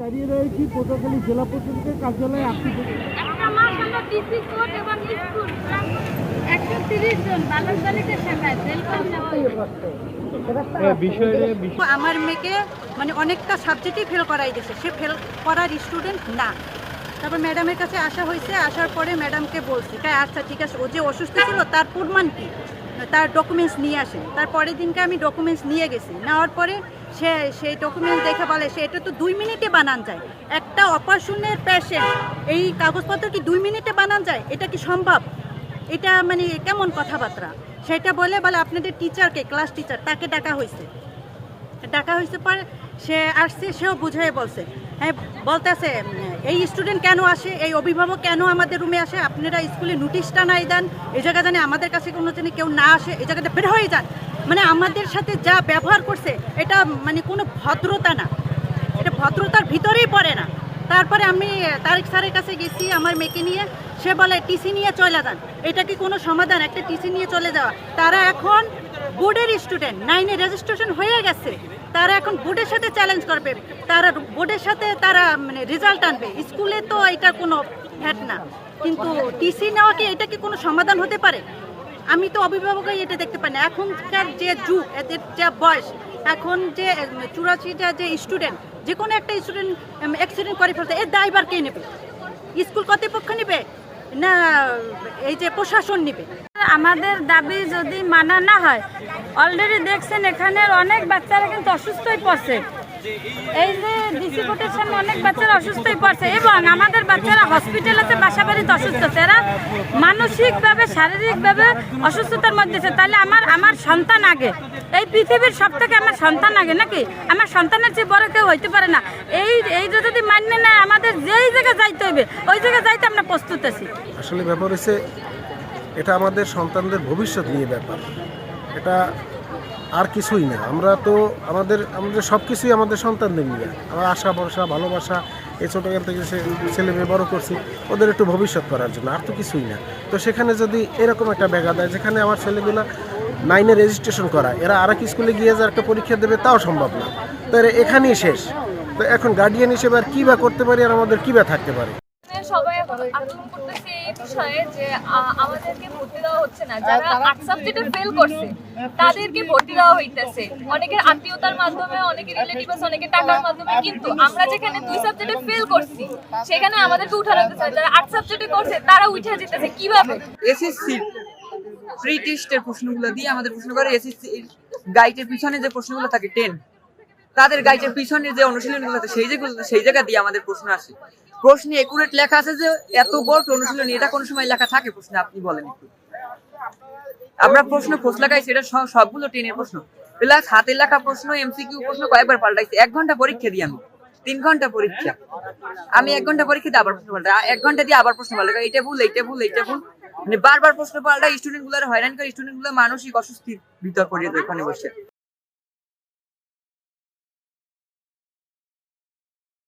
দাঁড়িয়ে রয়েছি পটুয়াখালী জেলা প্রশাসকের কার্যালয়ে আপনি আমার মেয়েকে মানে অনেকটা সাবজেক্টই ফেল করাই দিয়েছে। সে ফেল করার স্টুডেন্ট না। তারপর ম্যাডামের কাছে আসা হয়েছে আসার পরে ম্যাডামকে বলছি তাই আচ্ছা ঠিক আছে। ও যে অসুস্থ ছিল তার প্রমাণ কি? তার ডকুমেন্টস নিয়ে আসে তার পরের দিনকে আমি ডকুমেন্টস নিয়ে গেছি। নেওয়ার পরে সে, সেই ডকুমেন্টস দেখে বলে, সে এটা তো দুই মিনিটে বানান যায়। একটা অপারেশনের পেশেন্ট এই কাগজপত্র কি দুই মিনিটে বানান যায়? এটা কি সম্ভব? এটা মানে কেমন কথাবার্তা? সেটা বলে বলে আপনাদের টিচারকে ক্লাস টিচার তাকে ডাকা হয়েছে। ডাকা হয়েছে পরে সে আসছে, সেও বুঝাই বলছে হ্যাঁ বলতেছে, এই স্টুডেন্ট কেন আসে? এই অভিভাবক কেন আমাদের রুমে আসে? আপনারা স্কুলে নোটিশটা নাই দেন। এই জায়গা জানে আমাদের কাছে কোনো জানি কেউ না আসে, এই জায়গাটা বের হয়ে যান। মানে আমাদের সাথে যা ব্যবহার করছে, এটা মানে কোনো ভদ্রতা না। এটা ভদ্রতার ভিতরেই পড়ে না। তারপরে আমি, তারেক স্যারের কাছে গেছি আমার মেয়েকে নিয়ে। সে বলে, টিসি নিয়ে চলে যান। এটা কি কোনো সমাধান? একটা টিসি নিয়ে চলে যাওয়া। তারা এখন বোর্ডের স্টুডেন্ট নাইনে রেজিস্ট্রেশন হয়ে গেছে। তারা এখন বোর্ডের সাথে চ্যালেঞ্জ করবে। তারা বোর্ডের সাথে তারা মানে রেজাল্ট আনবে। স্কুলে তো এটা কোনো ফ্যাট না। কিন্তু টিসি নেওয়া কি, এটা কি কোনো সমাধান হতে পারে? আমি তো অভিভাবকই এটা দেখতে পাই না। এখনকার যে যুগ, এদের যা বয়স, এখন যে চুরাশিটা যে স্টুডেন্ট যে কোনো একটা স্টুডেন্ট অ্যাক্সিডেন্ট করে ফেলতে, এর দায়বার কে নেবে? স্কুল কর্তৃপক্ষ নেবে? না, এই যে প্রশাসন নেবে? আমাদের দাবি যদি মানা না হয় অলরেডি দেখছেন এখানের অনেক বাচ্চারা কিন্তু অসুস্থই পড়ছে। এই যে ডিসি কোর্টের সামনে অনেক বাচ্চারা অসুস্থই পড়ছে এবং আমাদের বাচ্চারা হসপিটালেতে বাসা বাড়িতে অসুস্থ। এরা মানসিকভাবে, শারীরিকভাবে অসুস্থতার মধ্যে তাহলে আমার আমার সন্তান আগে। এই পৃথিবীর সব থেকে আমার সন্তান আগে নাকি? আমার সন্তানের চেয়ে বড় কেউ হইতে পারে না। এই এইটা যদি মান্য নেয়, আমাদের যেই জায়গায় যাইতে হবে ওই জায়গায় যাইতে আমরা প্রস্তুত আছি। আসলে ব্যাপার হচ্ছে এটা আমাদের সন্তানদের ভবিষ্যৎ নিয়ে ব্যাপার। এটা আর কিছুই না। আমরা তো আমাদের আমাদের সব কিছুই আমাদের সন্তানদের নিয়ে। আমার আশা, ভরসা, ভালোবাসা, এই ছোটোকাল থেকে সে ছেলে মেয়ে বড় করছি, ওদের একটু ভবিষ্যৎ করার জন্য আর তো কিছুই না। তো সেখানে যদি এরকম একটা ব্যাঘাত দেয় যেখানে আমার ছেলেগুলো নাইনে রেজিস্ট্রেশন করা এরা আর এক স্কুলে গিয়ে যে একটা পরীক্ষা দেবে, তাও সম্ভব না। তো এখানেই শেষ। তো এখন গার্ডিয়ান হিসেবে আর কী বা করতে পারি আর আমাদের কী বা থাকতে পারে? সবাই করতেছে এই বিষয়ে যে আমাদেরকে ভর্তি দেওয়া হচ্ছে না। যারা আর্ট সাবজেক্টে ফেল করছে তাদেরকে ভর্তি দেওয়া হইতেছে। অনেকের আত্মীয়তার মাধ্যমে অনেকের রিলেটিভ আছে অনেকের টাকার মাধ্যমে কিন্তু আমরা যেখানে দুই সাবজেক্টে ফেল করছি সেখানে আমাদেরকে উঠানো যারা আর্ট সাবজেক্টে করছে তারা উঠে যেতেছে। কীভাবে? এসএসসি প্রি টেস্টের প্রশ্নগুলো দিয়ে আমাদের প্রশ্ন করে। এসএসসি গাইডের পিছনে যে প্রশ্নগুলো থাকে টেন তাদের গাইডের পিছনে যে অনুশীলনগুলো থাকে সেই যেগুলো সেই জায়গা দিয়ে আমাদের প্রশ্ন আসে। প্রশ্নে একুরেট লেখা আছে যে এত বড় অনুশীলনী এটা কোন সময় লেখা থাকে প্রশ্নে? আপনি বলেন একটু। আমরা প্রশ্ন খোঁজ লাগাইছি এটা সবগুলো টেনের প্রশ্ন। প্লাস হাতে লেখা প্রশ্ন এমসিকিউ প্রশ্ন কয়েকবার পাল্টাইছি। এক ঘণ্টা পরীক্ষা দিই আমি। তিন ঘণ্টা পরীক্ষা। আমি এক ঘণ্টা পরীক্ষা দিয়ে আবার প্রশ্ন পাল্টা এক ঘণ্টা দিয়ে আবার প্রশ্ন পাল্টা এইটা ভুল এইটা ভুল এইটা ভুল। মানে বারবার প্রশ্ন পাল্টা স্টুডেন্টগুলার হয়রান করে স্টুডেন্টগুলো মানসিক অস্বস্তির ভিতর পড়িয়ে দেয় ওখানে বসে।